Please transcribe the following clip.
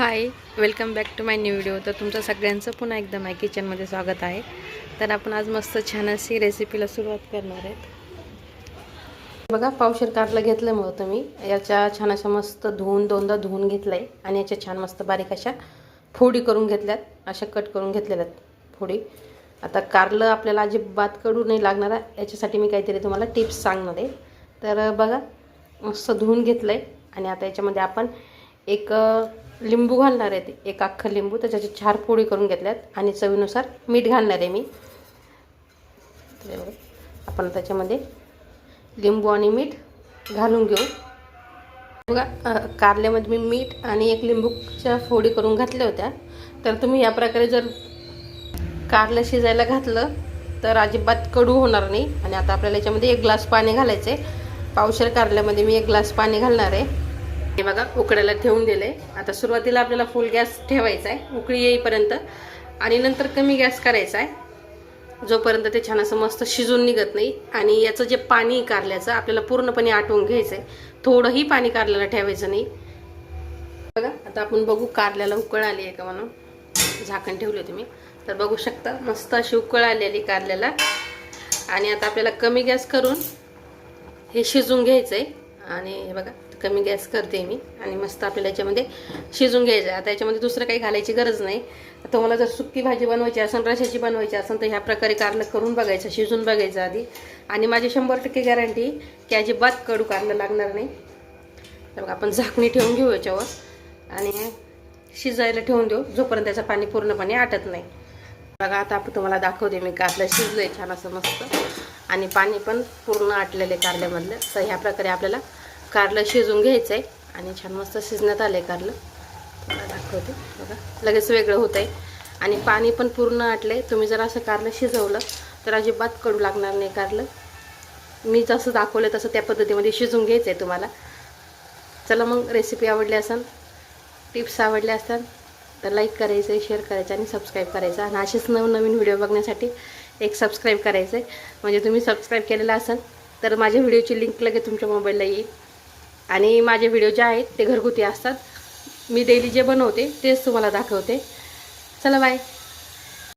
Hi welcome back to my new video तर तुमचं सगळ्यांचं पुन्हा एकदा माय किचनमध्ये स्वागत आहे. तर आपण आज मस्त छान अशी रेसिपीला सुरुवात करणार आहेत. बघा पावशेर कारलं घेतलं मग तुम्ही याच्या छान अशा मस्त धुवून दोनदा धुवून घेतलं आहे आणि याच्या छान मस्त बारीक अशा फोडी करून घेतल्यात. अशा कट करून घेतलेल्या आहेत फोडी. आता कारलं आपल्याला अजिबात कडू नाही लागणार याच्यासाठी मी काहीतरी तुम्हाला टिप्स सांगणार आहे. तर बघा मस्त धुवून घेतलं आहे आणि आता याच्यामध्ये आपण एक लिंबू घालणार आहे एक अख्खं लिंबू त्याच्याची चार फोडी करून घेतल्यात आणि चवीनुसार मीठ घालणार आहे मी. आपण त्याच्यामध्ये लिंबू आणि मीठ घालून घेऊ. बघा कारल्यामध्ये मी मीठ आणि एक लिंबूच्या फोडी करून घातल्या होत्या. तर तुम्ही या प्रकारे जर कारलं शिजायला घातलं तर अजिबात कडू होणार नाही. आणि आता आपल्याला याच्यामध्ये एक ग्लास पाणी घालायचं आहे पावशेर कारल्यामध्ये मी एक ग्लास पाणी घालणार आहे. हे बघा उकडायला ठेवून दिलं आहे आता सुरुवातीला आपल्याला फुल गॅस ठेवायचा आहे उकळी येईपर्यंत. आणि नंतर कमी गॅस करायचा आहे जोपर्यंत ते छान असं मस्त शिजून निघत नाही. आणि याचं जे पाणी कारल्याचं आपल्याला पूर्णपणे आटवून घ्यायचं आहे थोडंही पाणी कारल्याला ठेवायचं नाही. बघा आता आपण बघू कारल्याला उकळ आली आहे का म्हणून. झाकण ठेवले तुम्ही. तर बघू शकता मस्त अशी उकळ आलेली कारल्याला. आणि आता आपल्याला कमी गॅस करून हे शिजून घ्यायचं आहे आणि हे बघा कमी गॅस करते मी आणि मस्त आपल्याला याच्यामध्ये शिजून घ्यायचं. आहे आता याच्यामध्ये दुसरं काही घालायची गरज नाही. तुम्हाला जर सुकी भाजी बनवायची असेल रशाची बनवायची असेल तर ह्या प्रकारे कारलं करून बघायचं शिजून बघायचं आधी. आणि माझी शंभर टक्के गॅरंटी की अजिबात कडू कारलं लागणार नाही. तर बघा आपण झाकणी ठेवून घेऊ याच्यावर आणि शिजायला ठेवून देऊ जोपर्यंत त्याचं पाणी पूर्णपणे आटत नाही. बघा आता आपण तुम्हाला दाखवते मी कारलं शिजलं आहे छान असं मस्त. आणि पाणी पण पूर्ण आटलेलं आहे कारल्यामधलं. तर ह्या प्रकारे आपल्याला कारलं शिजून घ्यायचं आहे आणि छान मस्त शिजण्यात आलं आहे कारलं तुम्हाला दाखवते बघा. लगेच वेगळं होतं आहे आणि पाणी पण पूर्ण आटलं आहे तुम्ही जर असं कारलं शिजवलं तर अजिबात कडू लागणार नाही कारलं. मी जसं दाखवलं तसं त्या पद्धतीमध्ये शिजून घ्यायचं आहे तुम्हाला. चला मग रेसिपी आवडली असेल टिप्स आवडल्या असतात तर लाईक करायचं आहे शेअर करायचं आणि सबस्क्राईब करायचं आणि असेच नवनवीन व्हिडिओ बघण्यासाठी एक सबस्क्राईब करायचं आहे म्हणजे तुम्ही सबस्क्राईब केलेलं असाल तर माझ्या व्हिडिओची लिंक लगेच तुमच्या मोबाईलला येईल. आणि माझे व्हिडिओ जे आहेत ते घरगुती असतात. मी डेली जे बनवते तेच तुम्हाला दाखवते. चला बाय